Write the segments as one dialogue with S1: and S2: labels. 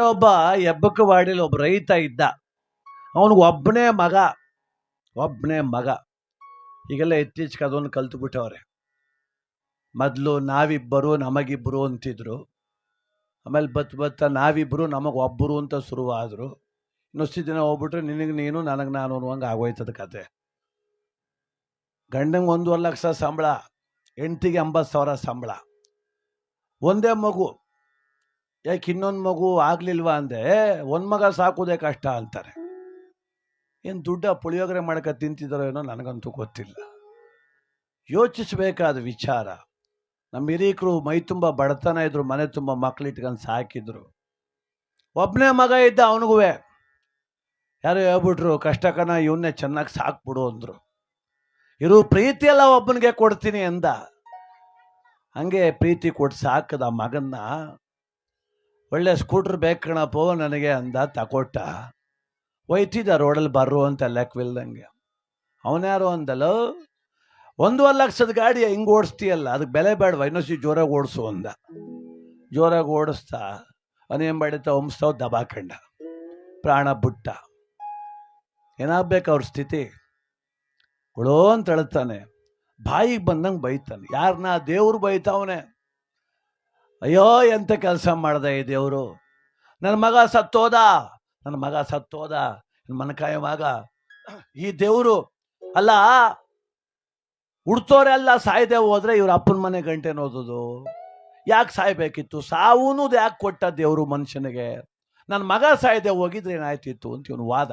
S1: ಒಬ್ಬ ಹೆಬ್ಬಕ್ಕವಾಡಿಲಿ ಒಬ್ಬ ರೈತ ಇದ್ದ. ಅವನಿಗೆ ಒಬ್ಬನೇ ಮಗ ಒಬ್ಬನೇ ಮಗ. ಈಗೆಲ್ಲ ಇತ್ತೀಚೆಗೆ ಅದನ್ನು ಕಲ್ತ್ಬಿಟ್ಟವ್ರೆ. ಮೊದಲು ನಾವಿಬ್ಬರು ನಮಗಿಬ್ಬರು ಅಂತಿದ್ರು. ಆಮೇಲೆ ಬತ್ ಬತ್ತ ನಾವಿಬ್ಬರು ನಮಗೆ ಒಬ್ಬರು ಅಂತ ಶುರುವಾದರು. ಇನ್ನೊಷ್ಟು ದಿನ ಹೋಗ್ಬಿಟ್ರೆ ನಿನಗೆ ನೀನು, ನನಗೆ ನಾನು ಅನ್ನುವಂಗೆ ಆಗೋಯ್ತದ ಕತೆ. ಗಂಡಂಗೆ ಒಂದೂವರೆ ಲಕ್ಷ ಸಂಬಳ ಹೆಂಡ್ತಿಗೆ ಎಂಬತ್ತು ಸಾವಿರ ಸಂಬಳ. ಒಂದೇ ಮಗು. ಯಾಕೆ ಇನ್ನೊಂದು ಮಗು ಆಗ್ಲಿಲ್ವಾ ಅಂದೆ, ಒಂದು ಮಗ ಸಾಕೋದೇ ಕಷ್ಟ, ಅಂತಾರೆ. ಏನು ದುಡ್ಡ ಪುಳಿಯೋಗರೆ ಮಾಡಕ ತಿಂತಿದ್ದಾರೋ ಏನೋ ನನಗಂತೂ ಗೊತ್ತಿಲ್ಲ. ಯೋಚಿಸಬೇಕಾದ ವಿಚಾರ. ನಮ್ಮ ಹಿರೀಕರು ಮೈ ತುಂಬ ಬಡತನ ಇದ್ರು, ಮನೆ ತುಂಬ ಮಕ್ಳು ಇಟ್ಕೊಂಡು ಸಾಕಿದ್ರು. ಒಬ್ಬನೇ ಮಗ ಇದ್ದ ಅವನಿಗೂ ಯಾರು ಹೇಳ್ಬಿಟ್ರು ಕಷ್ಟಕನ ಇವನ್ನೇ ಚೆನ್ನಾಗಿ ಸಾಕ್ಬಿಡು, ಅಂದ್ರು. ಇರು ಪ್ರೀತಿಯೆಲ್ಲ ಒಬ್ಬನಿಗೆ ಕೊಡ್ತೀನಿ, ಅಂದ. ಹಂಗೆ ಪ್ರೀತಿ ಕೊಟ್ಟು ಸಾಕದ ಮಗನ್ನ ಒಳ್ಳೆ ಸ್ಕೂಟ್ರ್ ಬೇಕು ಕಣಪ್ಪ, ನನಗೆ ಅಂದ ತಕೊಟ್ಟ. ಒಯ್ತಿದ್ದ ರೋಡಲ್ಲಿ ಬರ್ರು ಅಂತ ಲೆಕ್ಕವಿಲ್ದಂಗೆ ಅವನ್ಯಾರು ಅಂದಲೋ, ಒಂದೂವರೆ ಲಕ್ಷದ ಗಾಡಿ ಹಿಂಗೆ ಓಡಿಸ್ತೀಯಲ್ಲ, ಅದಕ್ಕೆ ಬೆಲೆ ಬೇಡವ ಇನ್ನೊಸಿ ಜೋರಾಗಿ ಓಡಿಸು ಅಂದ. ಜೋರಾಗಿ ಓಡಿಸ್ತಾ ಅವನೇನು ಮಾಡಿತ ಹೊಮ್ಸ್ತಾವ್ ದಬಾಕಂಡ. ಪ್ರಾಣ ಬುಟ್ಟ. ಏನಾಗಬೇಕು ಅವ್ರ ಸ್ಥಿತಿ? ಉಳೋ ಅಂತ ಹೇಳ್ತಾನೆ. ಬಾಯಿಗೆ ಬಂದಂಗೆ ಬೈತಾನೆ. ಯಾರನ್ನ ದೇವ್ರು ಬೈತಾವನೆ. ಅಯ್ಯೋ, ಎಂತ ಕೆಲಸ ಮಾಡ್ದೆ ಈ ದೇವರು? ನನ್ನ ಮಗ ಸತ್ತೋದ? ನನ್ನ ಮಗ ಸತ್ತೋದ? ನನ್ನ ಮನಕಾಯ ಮಗ? ಈ ದೇವರು, ಅಲ್ಲ ಹುಡ್ತೋರೆಲ್ಲ ಸಾಯ್ದೆ ಹೋದ್ರೆ ಇವ್ರ ಅಪ್ಪನ ಮನೆ ಗಂಟೆ ಓದೋದು ಯಾಕೆ ಸಾಯ್ಬೇಕಿತ್ತು? ಸಾವೂನು ಯಾಕೆ ಕೊಟ್ಟ ದೇವರು ಮನುಷ್ಯನಿಗೆ? ನನ್ನ ಮಗ ಸಾಯ್ದೆ ಹೋಗಿದ್ರೆ ಏನಾಯ್ತಿತ್ತು ಅಂತ ಇವನು ವಾದ.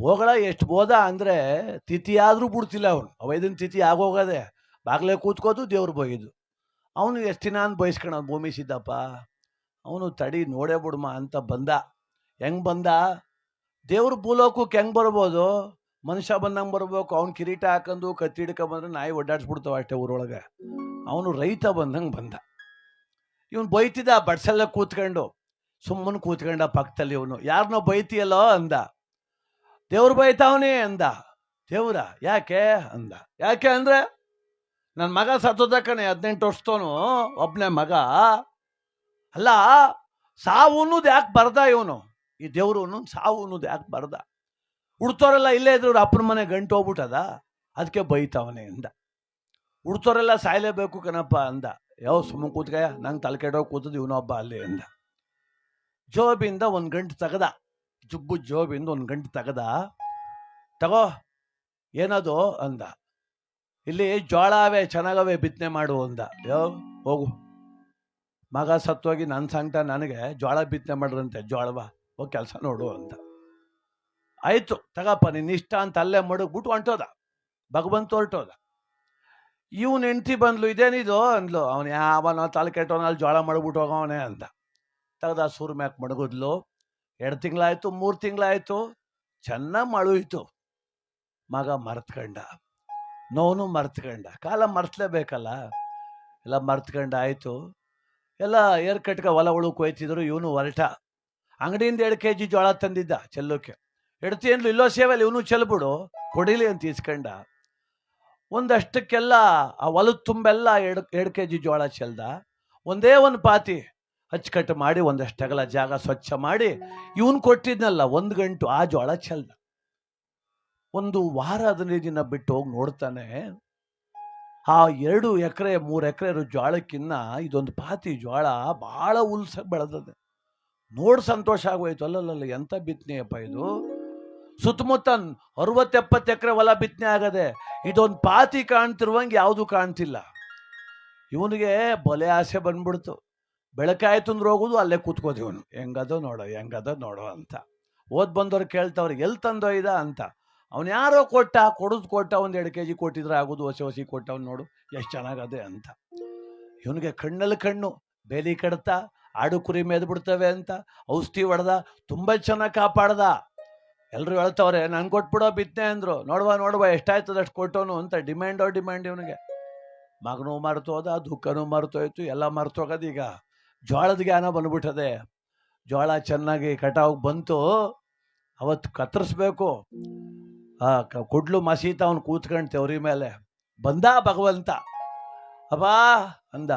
S1: ಬೋಗಳ ಎಷ್ಟು ಬೋದ ಅಂದ್ರೆ ತಿಥಿ ಆದ್ರೂ ಬಿಡ್ತಿಲ್ಲ ಅವನು. ಅವೈದಿನ ತಿಥಿ ಆಗೋಗದೆ. ಬಾಗ್ಲೇ ಕೂತ್ಕೋದು ದೇವ್ರು ಬೈದು. ಅವನು ಎಷ್ಟು ದಿನ ಅಂತ ಭೂಮಿ ಸಿದ್ದಪ್ಪ? ಅವನು ತಡಿ ನೋಡೇ ಬಿಡ್ಮ ಅಂತ ಬಂದ. ಹೆಂಗ್ ಬಂದ? ದೇವ್ರ ಭೂಲೋಕಕ್ಕೆ ಹೆಂಗ್ ಬರ್ಬೋದು? ಮನುಷ್ಯ ಬಂದಂಗೆ ಬರ್ಬೇಕು, ಅವ್ನು ಕಿರೀಟ ಹಾಕೊಂಡು ಕತ್ತಿ ಹಿಡ್ಕ ಬಂದ್ರೆ ನಾಯಿ ಒಡ್ಡಾಡ್ಸ್ಬಿಡ್ತಾವ ಅಷ್ಟೇ ಊರೊಳಗೆ. ಅವನು ರೈತ ಬಂದಂಗೆ ಬಂದ. ಇವನು ಬೈತಿದ್ದ ಬಡ್ಸಲ್ಲ ಕೂತ್ಕೊಂಡು, ಸುಮ್ಮನೆ ಕೂತ್ಕೊಂಡ ಪಕ್ಕದಲ್ಲಿ ಇವನು. ಯಾರನ್ನೋ ಬೈತಿಯಲ್ಲೋ ಅಂದ. ದೇವ್ರು ಬೈತಾವನೇ ಅಂದ. ದೇವ್ರ ಯಾಕೆ ಅಂದ. ಯಾಕೆ ಅಂದ್ರೆ ನನ್ನ ಮಗ ಸತ್ತೋದಕ್ಕನೆ ಹದಿನೆಂಟು ವರ್ಷದವನು ಒಬ್ಬನೇ ಮಗ. ಅಲ್ಲ, ಸಾವು ಅನ್ನೋದು ಯಾಕೆ ಬರ್ದ ಇವನು? ಈ ದೇವ್ರು ಸಾವು ಅನ್ನೋದು ಯಾಕೆ ಬರ್ದ? ಉಡ್ತೋರೆಲ್ಲ ಇಲ್ಲೇ ಇದ್ರು ಅಪ್ಪನ ಮನೆ ಗಂಟು ಹೋಗ್ಬಿಟ್ಟದ? ಅದಕ್ಕೆ ಬೈತವನೆ ಅಂದ. ಉಡ್ತೋರೆಲ್ಲ ಸಾಯಲೇಬೇಕು ಕಣಪ್ಪ ಅಂದ. ಯಾವ ಸುಮ್ಮನೆ ಕೂತ್ಕಾಯ? ನಂಗೆ ತಲೆ ಕೂತದ್ದು ಇವನೊಬ್ಬ ಅಲ್ಲಿ ಅಂದ. ಜೋಬಿಂದ ಒಂದು ಗಂಟು ತೆಗದ. ಜುಬ್ಬು ಜೋಬಿಂದ ಒಂದು ಗಂಟು ತೆಗದ. ತಗೋ, ಏನದು? ಅಂದ. ಇಲ್ಲಿ ಜೋಳ ಚೆನ್ನಾಗವೇ ಬಿತ್ತನೆ ಮಾಡು ಅಂದ. ಯೋ, ಹೋಗು. ಮಗ ಸತ್ತೋಗಿ ನನ್ನ ಸಂಕಟ ನನಗೆ ಜೋಳ ಬಿತ್ತನೆ ಮಾಡ್ರಂತೆ ಜೋಳವ ಹೋಗಿ ಕೆಲಸ ನೋಡು ಅಂತ. ಆಯಿತು, ತಗಪ್ಪ ನಿನ್ನ ಇಷ್ಟ ಅಂತ ಅಲ್ಲೇ ಮಡಗ್ಬಿಟ್ಟು ಹೊಂಟೋದ. ಭಗವಂತ ಹೊರಟೋದ. ಇವನ್ ಹೆಂಡ್ತಿ ಬಂದ್ಲು, ಇದೇನಿದು ಅಂದ್ಲು, ಅವನು ಯಾವನ ತಲೆ ಕೆಟ್ಟವನಲ್ಲಿ ಜೋಳ ಮಾಡ್ಬಿಟ್ಟು ಹೋಗವನೇ ಅಂತ. ತೆಗ್ದ ಸೂರ್ ಮ್ಯಾಕ್ ಮಡಗಿದ್ಲು. ಎರಡು ತಿಂಗಳಾಯ್ತು, ಮೂರು ತಿಂಗಳಾಯ್ತು, ಚೆನ್ನಾಗಿ ಮಳುಯಿತು. ಮಗ ಮರ್ತ್ಕಂಡ. ನೋನು ಮರ್ತ್ಕಂಡ. ಕಾಲ ಮರ್ತಲೇಬೇಕಲ್ಲ? ಎಲ್ಲ ಮರ್ತ್ಕಂಡ ಆಯಿತು ಎಲ್ಲ ಏರ್ ಕಟ್ಕ ಹೊಲ ಒಳು ಕೊಯ್ತಿದ್ರು ಇವನು ಹೊರಟ ಅಂಗಡಿಯಿಂದ ಎರಡು ಕೆ ಜಿ ಜೋಳ ತಂದಿದ್ದ ಚೆಲ್ಲೋಕೆ. ಎಡ್ತಿ ಅಂದ್ಲು ಇಲ್ಲೋ ಸೇವೆಯಲ್ಲಿ ಇವನು ಚೆಲ್ಬಿಡು, ಕೊಡಿಲಿ ಅಂತ ಇಸ್ಕಂಡ ಒಂದಷ್ಟಕ್ಕೆಲ್ಲ ಆ ಹೊಲದ ತುಂಬೆಲ್ಲ ಎರಡು ಎರಡು ಕೆ ಜಿ ಜೋಳ ಚೆಲ್ದ. ಒಂದೇ ಒಂದು ಪಾತಿ ಅಚ್ಚುಕಟ್ಟು ಮಾಡಿ, ಒಂದಷ್ಟು ಅಗಲ ಜಾಗ ಸ್ವಚ್ಛ ಮಾಡಿ, ಇವನು ಕೊಟ್ಟಿದ್ನಲ್ಲ, ಒಂದು ಗಂಟು ಆ ಜೋಳ ಚೆಲ್ದ. ಒಂದು ವಾರ ಹದಿನೈದು ದಿನ ಬಿಟ್ಟು ಹೋಗಿ ನೋಡ್ತಾನೆ, ಆ ಎರಡು ಎಕರೆ, ಮೂರು ಎಕರೆ ಇರೋ ಜೋಳಕ್ಕಿನ್ನ ಇದೊಂದು ಪಾತಿ ಜೋಳ ಬಹಳ ಉಲ್ಸ ಬೆಳೆದದೆ. ನೋಡಿ ಸಂತೋಷ ಆಗೋಯ್ತು. ಅಲ್ಲಲ್ಲ ಎಂತ ಬಿತ್ತನೆಯಪ್ಪ ಇದು? ಸುತ್ತಮುತ್ತ ಅರವತ್ತೆಪ್ಪತ್ತು ಎಕರೆ ಹೊಲ ಬಿತ್ತನೆ ಆಗದೆ ಇದೊಂದು ಪಾತಿ ಕಾಣ್ತಿರುವಂಗೆ ಯಾವುದು ಕಾಣ್ತಿಲ್ಲ. ಇವನಿಗೆ ಬಲೆ ಆಸೆ ಬಂದ್ಬಿಡ್ತು. ಬೆಳಕಾಯ್ತು ಅಂದ್ರೆ ಹೋಗೋದು, ಅಲ್ಲೇ ಕೂತ್ಕೋದು ಇವನು. ಹೆಂಗದೋ ನೋಡೋ ಹೆಂಗದೋ ನೋಡೋ ಅಂತ. ಓದ್ ಬಂದವ್ರು ಕೇಳ್ತವ್ರು ಎಲ್ಲಿ ತಂದೊಯ್ದ ಅಂತ. ಅವನು ಯಾರೋ ಕೊಟ್ಟ, ಕೊಡೋದು ಕೊಟ್ಟ ಒಂದು ಎರಡು ಕೆ ಜಿ ಕೊಟ್ಟಿದ್ರೆ ಆಗೋದು, ಹೊಸ ಹೊಸಿ ಕೊಟ್ಟವನು ನೋಡು, ಎಷ್ಟು ಚೆನ್ನಾಗದೆ ಅಂತ. ಇವನಿಗೆ ಕಣ್ಣಲ್ಲಿ ಕಣ್ಣು, ಬೇಲಿ ಕಡತ, ಆಡು ಕುರಿ ಮೇದ್ ಬಿಡ್ತವೆ ಅಂತ ಔಷಧಿ ಹೊಡೆದ ತುಂಬ ಚೆನ್ನಾಗಿ ಕಾಪಾಡ್ದ. ಎಲ್ಲರೂ ಹೇಳ್ತವ್ರೆ, ನಾನು ಕೊಟ್ಬಿಡೋ ಬಿತ್ತನೆ ಅಂದರು, ನೋಡುವ ನೋಡುವ, ಎಷ್ಟಾಯ್ತದ ಅಷ್ಟು ಕೊಟ್ಟವನು ಅಂತ ಡಿಮ್ಯಾಂಡೋ ಡಿಮ್ಯಾಂಡ್ ಇವನಿಗೆ. ಮಗನೂ ಮರ್ತೋದ ದುಃಖನೂ ಮರ್ತೋಯ್ತು ಎಲ್ಲ ಮರ್ತೋಗೋದು ಈಗ. ಜೋಳದ ಜ್ಞಾನ ಬಂದ್ಬಿಟ್ಟದೆ. ಜೋಳ ಚೆನ್ನಾಗಿ ಕಟಾವ್ ಬಂತು ಅವತ್ತು ಕತ್ತರಿಸ್ಬೇಕು. ಆ ಕುಡ್ಲು ಮಸೀತ ಅವನು ಕೂತ್ಕೊಂಡು ತೆವ್ರಿ ಮೇಲೆ, ಬಂದ ಭಗವಂತ. ಅಬ್ಬಾ, ಅಂದ.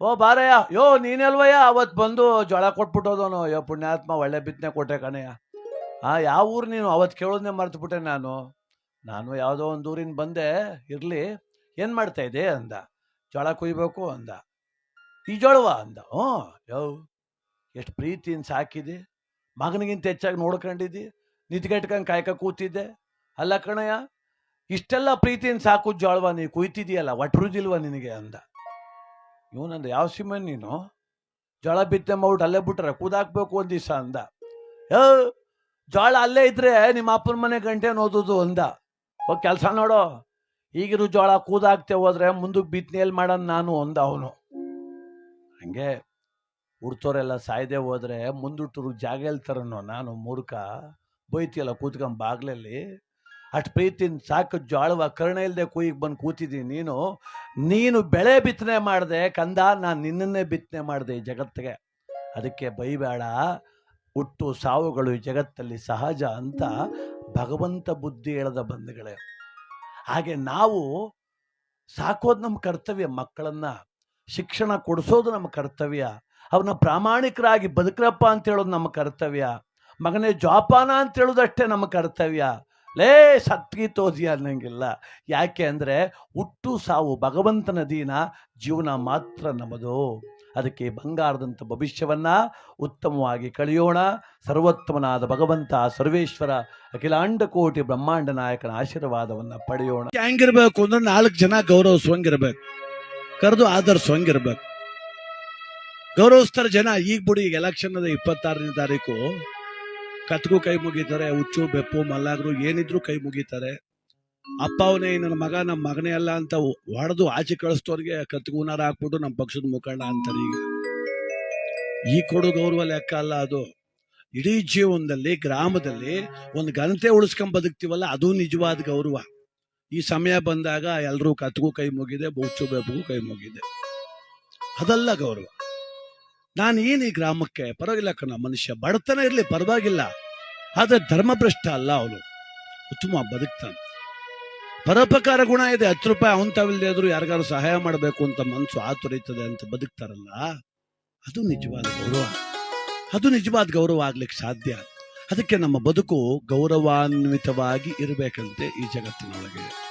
S1: ಓ ಬಾರಯ್ಯ, ಯೋ, ನೀನೆಲ್ವಯ್ಯ, ಅವತ್ ಬಂದು ಜೋಳ ಕೊಟ್ಬಿಟ್ಟೋದವನು. ಯೋ, ಪುಣ್ಯಾತ್ಮ ಒಳ್ಳೆ ಬಿತ್ತನೆ ಕೊಟ್ಟೆ ಕಣಯ್ಯ ಆ, ಯಾವ ಊರು ನೀನು? ಅವತ್ತು ಕೇಳೋದನ್ನೇ ಮರೆತುಬಿಟ್ಟೆ ನಾನು. ನಾನು ಯಾವುದೋ ಒಂದು ಊರಿನ ಬಂದೆ, ಇರ್ಲಿ. ಏನು ಮಾಡ್ತಾ ಇದೆ ಅಂದ. ಜೋಳ ಕುಯ್ಬೇಕು, ಅಂದ. ಈ ಜೋಳವ ಅಂದ. ಹ್ಞೂ ಯೋ. ಎಷ್ಟು ಪ್ರೀತಿಯಿಂದ ಸಾಕಿದಿ. ಮಗನಿಗಿಂತ ಹೆಚ್ಚಾಗಿ ನೋಡ್ಕೊಂಡಿದ್ದಿ ನಿದ್ಗೆಟ್ಕಂಗೆ ಕಾಯ್ಕ ಕೂತಿದ್ದೆ. ಅಲ್ಲ ಕಣಯ್ಯ, ಇಷ್ಟೆಲ್ಲ ಪ್ರೀತಿನ ಸಾಕು ಜೋಳವ, ನೀ ಕುಯ್ತಿದೀಯಲ್ಲ, ಒಟ್ರುದಿಲ್ವ ನಿನಗೆ ಅಂದ. ಇವನಂದ ಯಾವ ಸಿಂಹ ನೀನು? ಜೋಳ ಬಿತ್ತೆ ಮೌಟ್ ಅಲ್ಲೇ ಬಿಟ್ರೆ ಕೂದಾಕ್ಬೇಕು ಒಂದ್ ದಿವಸ ಅಂದ. ಜೋಳ ಅಲ್ಲೇ ಇದ್ರೆ ನಿಮ್ಮ ಅಪ್ಪನ ಮನೆ ಗಂಟೆ ಓದೋದು ಅಂದ. ಓ ಕೆಲಸ ನೋಡೋ. ಈಗಿರು ಜೋಳ ಕೂದಾಕ್ತೆ ಹೋದ್ರೆ ಮುಂದಕ್ಕೆ ಬಿತ್ತನೆಯಲ್ಲಿ ಮಾಡೋಣ ನಾನು ಅಂದ ಅವನು. ಹಂಗೆ ಹುಡ್ತೋರೆಲ್ಲ ಸಾಯ್ದೆ ಹೋದ್ರೆ ಮುಂದುಟ್ಟರು ಜಾಗ ಹೇಳ್ತಾರನೋ ನಾನು ಮೂರ್ಖ. ಬೈತಿಯಲ್ಲ ಕೂತ್ಕೊಂಡ್ ಬಾಗ್ಲಲ್ಲಿ? ಅಷ್ಟು ಪ್ರೀತಿನ ಸಾಕು ಜಾಳುವ ಕರ್ಣ ಇಲ್ಲದೆ ಕುಯ್ಗೆ ಬಂದು ಕೂತಿದ್ದೀನಿ ನೀನು. ನೀನು ಬೆಳೆ ಬಿತ್ತನೆ ಮಾಡಿದೆ ಕಂದ, ನಾನು ನಿನ್ನನ್ನೇ ಬಿತ್ತನೆ ಮಾಡಿದೆ ಈ ಜಗತ್ತಿಗೆ. ಅದಕ್ಕೆ ಬೈಬೇಡ ಹುಟ್ಟು ಸಾವುಗಳು ಈ ಜಗತ್ತಲ್ಲಿ ಸಹಜ ಅಂತ ಭಗವಂತ ಬುದ್ಧಿ ಹೇಳದ ಬಂಧುಗಳೇ. ಹಾಗೆ ನಾವು ಸಾಕೋದು ನಮ್ಮ ಕರ್ತವ್ಯ, ಮಕ್ಕಳನ್ನ ಶಿಕ್ಷಣ ಕೊಡಿಸೋದು ನಮ್ಮ ಕರ್ತವ್ಯ ಅವನ್ನ ಪ್ರಾಮಾಣಿಕರಾಗಿ ಬದುಕ್ರಪ್ಪ ಅಂತ ಹೇಳೋದು ನಮ್ಮ ಕರ್ತವ್ಯ. ಮಗನೇ, ಜೋಪಾನ ಅಂತ ಹೇಳೋದಷ್ಟೇ ನಮ್ಮ ಕರ್ತವ್ಯ. ಲೇ ಸತ್ಗೀತೋದಿ ಅನ್ನಂಗಿಲ್ಲ. ಯಾಕೆ ಅಂದರೆ, ಹುಟ್ಟು ಸಾವು ಭಗವಂತನ ದೀನ, ಜೀವನ ಮಾತ್ರ ನಮ್ಮದು ಅದಕ್ಕೆ ಬಂಗಾರದಂಥ ಭವಿಷ್ಯವನ್ನ ಉತ್ತಮವಾಗಿ ಕಳೆಯೋಣ. ಸರ್ವೋತ್ತಮನಾದ ಭಗವಂತ, ಸರ್ವೇಶ್ವರ, ಅಖಿಲಾಂಡ ಕೋಟಿ ಬ್ರಹ್ಮಾಂಡ ನಾಯಕನ ಆಶೀರ್ವಾದವನ್ನ ಪಡೆಯೋಣ. ಹೆಂಗಿರ್ಬೇಕು ಅಂದ್ರೆ ನಾಲ್ಕು ಜನ ಗೌರವಿಸುವಂಗಿರ್ಬೇಕು. ಕರೆದು ಆಧರಿಸುವಂಗಿರ್ಬೇಕು. ಗೌರವಿಸ್ತಾರೆ ಜನ. ಈಗ ಬಿಡಿ, ಈಗ ಎಲೆಕ್ಷನ್ ಇಪ್ಪತ್ತಾರನೇ ತಾರೀಕು. ಕತ್ಗೂ ಕೈ ಮುಗಿತಾರೆ, ಹುಚ್ಚು, ಬೆಪ್ಪು, ಮಲ್ಲಾಗ್ರು, ಏನಿದ್ರು ಕೈ ಮುಗಿತಾರೆ. ಅಪ್ಪ ಅವನೇ ನನ್ನ ಮಗ, ನಮ್ಮ ಮಗನೇ ಅಲ್ಲ ಅಂತ ಹೊಡೆದು ಆಚೆ ಕಳಿಸ್ತವ್ರಿಗೆ ಕತ್ಗೂನಾರ ಹಾಕ್ಬಿಟ್ಟು ನಮ್ಮ ಪಕ್ಷದ ಮುಖಂಡ ಅಂತಾರೆ ಈಗ. ಈ ಕೊಡು ಗೌರವ ಲೆಕ್ಕ ಅಲ್ಲ ಅದು. ಇಡೀ ಜೀವನದಲ್ಲಿ, ಗ್ರಾಮದಲ್ಲಿ ಒಂದು ಘನತೆ ಉಳಿಸ್ಕೊಂಡ್ ಬದುಕ್ತಿವಲ್ಲ, ಅದು ನಿಜವಾದ ಗೌರವ. ಈ ಸಮಯ ಬಂದಾಗ ಎಲ್ಲರೂ ಕತ್ಗೂ ಕೈ ಮುಗಿದೆ ಬೌಚು ಬೆಪ್ಪಗೂ ಕೈ ಮುಗಿದೆ. ಅದಲ್ಲ ಗೌರವ. ನಾನು ಏನು ಈ ಗ್ರಾಮಕ್ಕೆ? ಪರವಾಗಿಲ್ಲ ಕಣ, ಮನುಷ್ಯ, ಬಡತನ ಇರಲಿ, ಪರವಾಗಿಲ್ಲ. ಆದರೆ ಧರ್ಮಭ್ರಷ್ಟ ಅಲ್ಲ ಅವನು. ಉತ್ತಮ ಬದುಕ್ತಾನೆ. ಪರೋಪಕಾರ ಗುಣ ಇದೆ, ಹತ್ತು ರೂಪಾಯಿ ಅವನ್ ತಾವಿಲ್ಲದೆ ಆದರೂ ಯಾರಿಗಾರು ಸಹಾಯ ಮಾಡಬೇಕು ಅಂತ ಮನಸ್ಸು ಆತುರಿತದೆ ಅಂತ ಬದುಕ್ತಾರಲ್ಲ, ಅದು ನಿಜವಾದ ಗೌರವ. ಅದು ನಿಜವಾದ ಗೌರವ ಆಗ್ಲಿಕ್ಕೆ ಸಾಧ್ಯ. ಅದಕ್ಕೆ ನಮ್ಮ ಬದುಕು ಗೌರವಾನ್ವಿತವಾಗಿ ಇರಬೇಕಂತೆ ಈ ಜಗತ್ತಿನೊಳಗೆ.